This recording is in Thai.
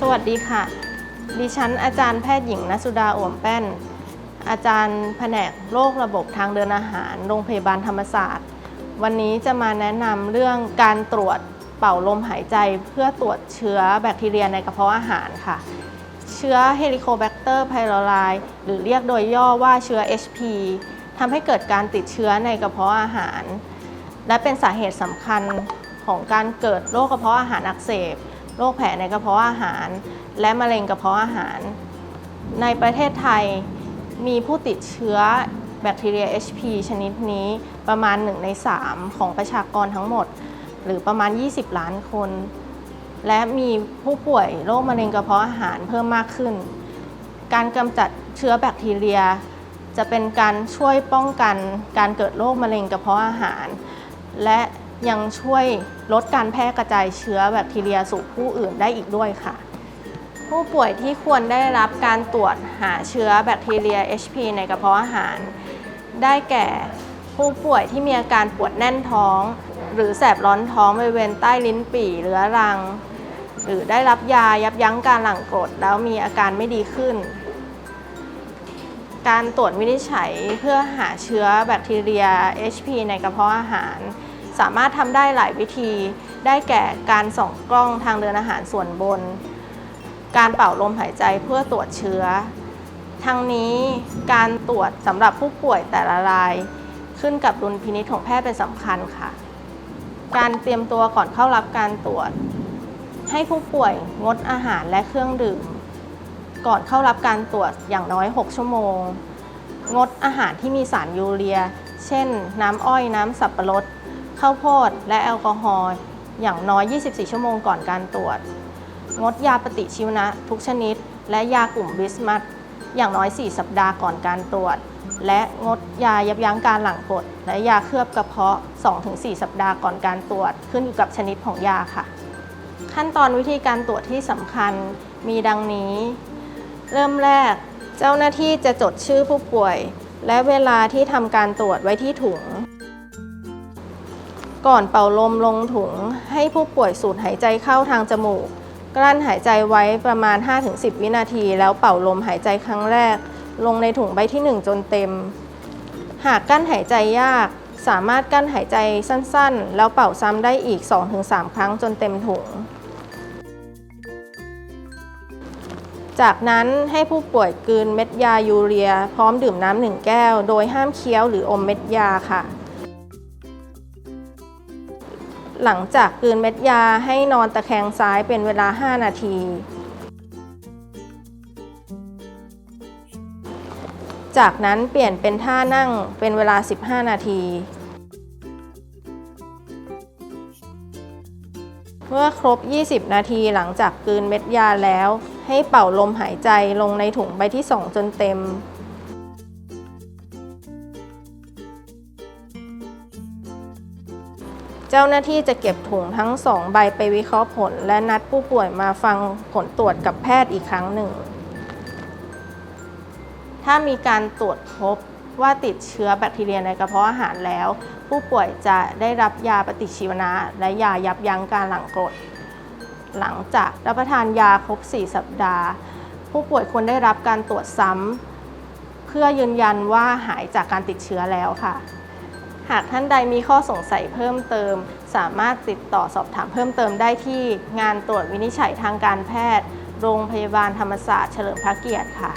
สวัสดีค่ะ ดิฉันอาจารย์แพทย์หญิงนสุดาอ่วมแป้น อาจารย์แผนกโรคระบบทางเดินอาหาร โรงพยาบาลธรรมศาสตร์ วันนี้จะมาแนะนำเรื่องการตรวจเป่าลมหายใจ เพื่อตรวจเชื้อแบคทีเรียในกระเพาะอาหารค่ะ เชื้อ Helicobacter pylori หรือเรียกโดยย่อว่าเชื้อ HP ทำให้เกิดการติดเชื้อในกระเพาะอาหาร และเป็นสาเหตุสำคัญของการเกิดโรคกระเพาะอาหารอักเสบ โรคแผลในกระเพาะอาหาร และมะเร็งกระเพาะอาหาร ในประเทศไทยมีผู้ติดเชื้อแบคทีเรีย HP ชนิดนี้ประมาณ 1 ใน 3 ของประชากรทั้งหมด หรือประมาณ 20 ล้านคน และมีผู้ป่วยโรคมะเร็งกระเพาะอาหารเพิ่มมากขึ้น การกำจัดเชื้อแบคทีเรีย จะเป็นการช่วยป้องกันการเกิดโรคมะเร็งกระเพาะอาหาร และ ยังช่วยลดการแพร่กระจายเชื้อแบคทีเรียสู่ผู้อื่นได้อีกด้วยค่ะ ผู้ป่วยที่ควรได้รับการตรวจหาเชื้อแบคทีเรีย HP ในกระเพาะอาหาร ได้แก่ผู้ป่วยที่มีอาการปวดแน่นท้อง หรือแสบร้อนท้องบริเวณใต้ลิ้นปี่เรื้อรัง หรือได้รับยายับยั้งการหลั่งกรดแล้วมีอาการไม่ดีขึ้น การตรวจวินิจฉัยเพื่อหาเชื้อแบคทีเรีย HP ในกระเพาะอาหาร สามารถทำได้หลายวิธี ได้แก่การส่องกล้องทางเดินอาหารส่วนบน การเป่าลมหายใจเพื่อตรวจเชื้อ ทั้งนี้การตรวจสำหรับผู้ป่วยแต่ละราย ขึ้นกับดุลพินิจของแพทย์เป็นสำคัญค่ะ การเตรียมตัวก่อนเข้ารับการตรวจ ให้ผู้ป่วยงดอาหารและเครื่องดื่ม ก่อนเข้ารับการตรวจอย่างน้อย 6 ชั่วโมง งดอาหารที่มีสารยูเรีย เช่น น้ำอ้อยน้ำสับปะรด ข้าวโพดและแอลกอฮอล์อย่างน้อย 24 ชั่วโมงก่อนการตรวจ งดยาปฏิชีวนะทุกชนิด และยากลุ่มบิสมัทอย่างน้อย 4 สัปดาห์ก่อนการตรวจ และงดยายับยั้งการหลั่งกรดและยาเคลือบกระเพาะ 2-4 สัปดาห์ก่อนการตรวจ ขึ้นอยู่กับชนิดของยาค่ะ ขั้นตอนวิธีการตรวจที่สำคัญมีดังนี้ เริ่มแรก เจ้าหน้าที่จะจดชื่อผู้ป่วย และเวลาที่ทำการตรวจไว้ที่ถุง ก่อนเป่าลมลงถุง ให้ผู้ป่วยสูดหายใจเข้าทางจมูก กลั้นหายใจไว้ประมาณ 5-10 วินาที แล้วเป่าลมหายใจครั้งแรก ลงในถุงใบที่ 1 จนเต็ม หากกั้นหายใจยาก สามารถกั้นหายใจสั้นๆ แล้วเป่าซ้ำได้อีก 2-3 ครั้งจนเต็มถุง จากนั้นให้ผู้ป่วยกลืนเม็ดยายูเรีย พร้อมดื่มน้ำหนึ่งแก้ว โดยห้ามเคี้ยวหรืออมเม็ดยาค่ะ หลังจากกลืนเม็ดยาให้นอนตะแคงซ้ายเป็นเวลา 5 นาที จากนั้นเปลี่ยนเป็นท่านั่งเป็นเวลา 15 นาที เมื่อครบ 20 นาทีหลังจากกลืนเม็ดยาแล้ว ให้เป่าลมหายใจลงในถุงใบที่ 2 จนเต็ม เจ้าหน้าที่จะเก็บถุงทั้ง2ใบไปวิเคราะห์ผล และนัดผู้ป่วยมาฟังผลตรวจกับแพทย์อีกครั้งหนึ่ง ถ้ามีการตรวจพบว่าติดเชื้อแบคทีเรียในกระเพาะอาหารแล้ว ผู้ป่วยจะได้รับยาปฏิชีวนะ และยายับยั้งการหลั่งกรด หลังจากรับประทานยาครบ 4 สัปดาห์ ผู้ป่วยควรได้รับการตรวจซ้ำเพื่อยืนยันว่าหายจากการติดเชื้อแล้วค่ะ หากท่านใดมีข้อสงสัยเพิ่มเติม สามารถติดต่อสอบถามเพิ่มเติมได้ที่งานตรวจวินิจฉัยทางการแพทย์ โรงพยาบาลธรรมศาสตร์เฉลิมพระเกียรติค่ะ